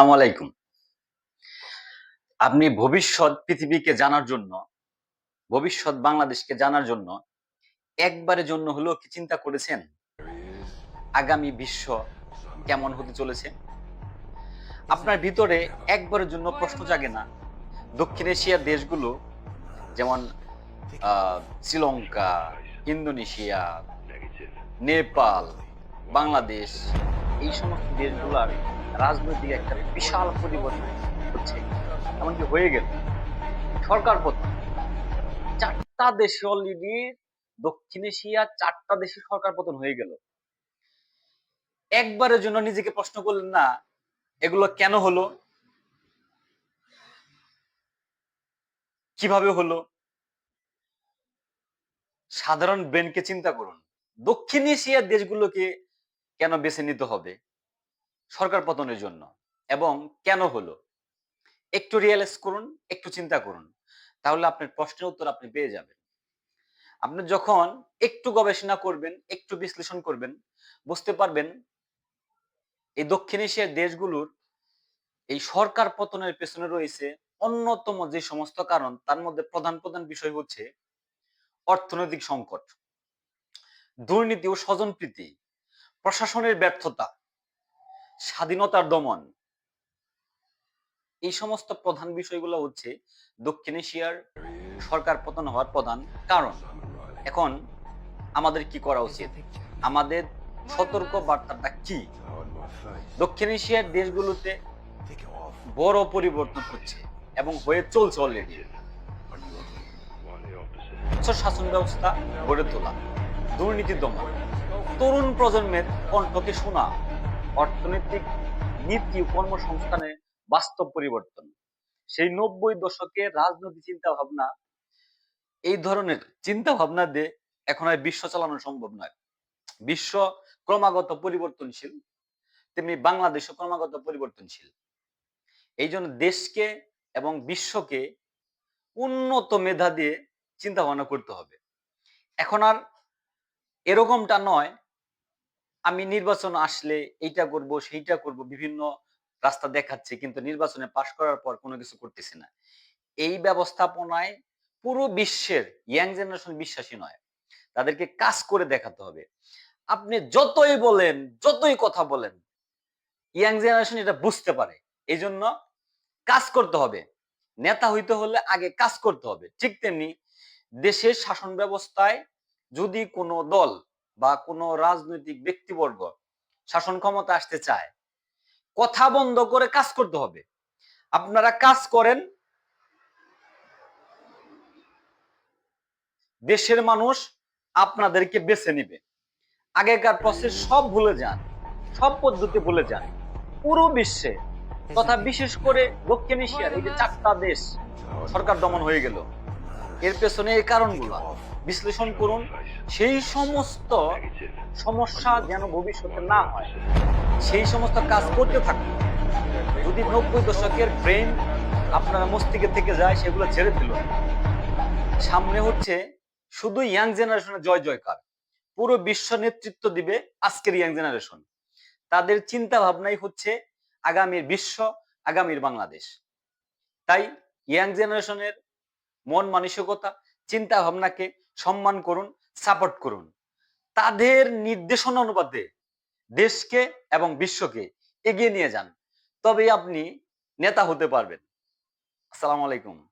আসসালামু আলাইকুম। আপনি ভবিষ্যৎ পৃথিবীকে জানার জন্য, ভবিষ্যৎ বাংলাদেশকে জানার জন্য একবারের জন্য হলেও কি চিন্তা করেছেন? আগামী বিশ্ব কেমন হতে চলেছে? আপনার ভিতরে একবারের জন্য প্রশ্ন জাগে না। দক্ষিণ এশিয়ার দেশগুলো, যেমন শ্রীলঙ্কা, ইন্দোনেশিয়া, নেপাল, বাংলাদেশ, এই সমস্ত দেশগুলোর রাজনৈতিক একটা বিশাল পরিবর্তন হচ্ছে। এমনকি হয়ে গেল। সরকার পতন চারটা দেশে অলরেডি দক্ষিণ এশিয়া চারটা দেশে সরকার পতন হয়ে গেল। একবারের জন্য নিজেকে প্রশ্ন করলেন না, এগুলো কেন হলো? কীভাবে হলো? সাধারণ ব্রেনকে চিন্তা করুন। দক্ষিণ এশিয়ার দেশগুলোকে কেন বেছে নিতে হবে? সরকার পতনের জন্য। এবং কেন হলো? একটু রিয়েলাইজ করুন, একটু চিন্তা করুন। তাহলে আপনার প্রশ্নের উত্তর আপনি পেয়ে যাবেন। আপনি যখন একটু গবেষণা করবেন, একটু বিশ্লেষণ করবেন, বুঝতে পারবেন এই দক্ষিণ এশিয়ার দেশগুলোর এই সরকার পতনের পেছনে রয়েছে অন্যতম যে সমস্ত কারণ, তার মধ্যে প্রধান প্রধান বিষয় হচ্ছে অর্থনৈতিক সংকট, দুর্নীতি ও স্বজনপ্রীতি, প্রশাসনের ব্যর্থতা স্বাধীনতার দমন। এই সমস্ত প্রধান বিষয়গুলো হচ্ছে দক্ষিণ এশিয়ার সরকার পতন হওয়ার প্রধান কারণ। এখন আমাদের কি করা উচিত? আমাদের সতর্ক বার্তাটা কি? দক্ষিণ এশিয়ার দেশগুলোতে বড় পরিবর্তন হচ্ছে এবং হয়ে চলছে অলরেডি শাসন ব্যবস্থা গড়ে তোলা, দুর্নীতি দমন, তরুণ প্রজন্মের কণ্ঠকে শোনা অর্থনৈতিক নীতি ও কর্মসংস্থানের বাস্তব পরিবর্তন। সেই নব্বই দশকের রাজনৈতিক চিন্তা ভাবনা এই ধরনের চিন্তা ভাবনা দিয়ে এখন আর বিশ্ব চালানো সম্ভব নয়। বিশ্ব ক্রমাগত পরিবর্তনশীল, তেমনি বাংলাদেশও ক্রমাগত পরিবর্তনশীল। এই জন্য দেশকে এবং বিশ্বকে উন্নত মেধা দিয়ে চিন্তা ভাবনা করতে হবে। এখন আর এরকমটা নয় আমি নির্বাচন আসলে এইটা করব, সেইটা করব, বিভিন্ন রাস্তা দেখাচ্ছে, কিন্তু নির্বাচনে পাশ করার পর কোনো কিছু করতেছে না। এই ব্যবস্থাপনায় পুরো বিশ্বের ইয়াং জেনারেশন বিশ্বাসী নয়, তাদেরকে কাজ করে দেখাতে হবে। আপনি যতই বলেন, যতই কথা বলেন, ইয়াং জেনারেশন এটা বুঝতে পারে এই জন্য কাজ করতে হবে। নেতা হইতে হলে আগে কাজ করতে হবে, ঠিক তেমনি দেশের শাসন ব্যবস্থায় যদি কোনো দল বা কোনো রাজনৈতিক ব্যক্তিবর্গ শাসন ক্ষমতা আসতে চায়, কথা বন্ধ করে কাজ করতে হবে। আপনারা কাজ করেন, দেশের মানুষ আপনাদেরকে বেছে নিবে। আগেকার প্রসেস সব ভুলে যান, সব পদ্ধতি ভুলে যান। পুরো বিশ্বে, তথা বিশেষ করে দক্ষিণ এশিয়ার চারটা দেশ, সরকার দমন হয়ে গেল। এর পেছনে এই কারণগুলো। বিশ্লেষণ করুন, সেই সমস্ত সমস্যা যেন ভবিষ্যতে না হয়, সেই সমস্ত কাজ করতে থাকুন। যদি নব্বই দশকের ব্রেন আপনার মস্তিষ্কে থেকে যায়, সেগুলো ছেড়ে ফেলুন সামনে হচ্ছে শুধু ইয়াং জেনারেশনের জয় জয়কার। পুরো বিশ্ব নেতৃত্ব দিবে আজকের ইয়াং জেনারেশন। তাদের চিন্তা ভাবনাই হচ্ছে আগামীর বিশ্ব, আগামীর বাংলাদেশ। তাই ইয়াং জেনারেশনের মন মানসিকতা, চিন্তা ভাবনাকে সম্মান করুন সাপোর্ট করুন। তাদের নির্দেশনা অনুপাতে দেশকে এবং বিশ্বকে এগিয়ে নিয়ে যান। তবেই আপনি নেতা হতে পারবেন। আসসালামু আলাইকুম।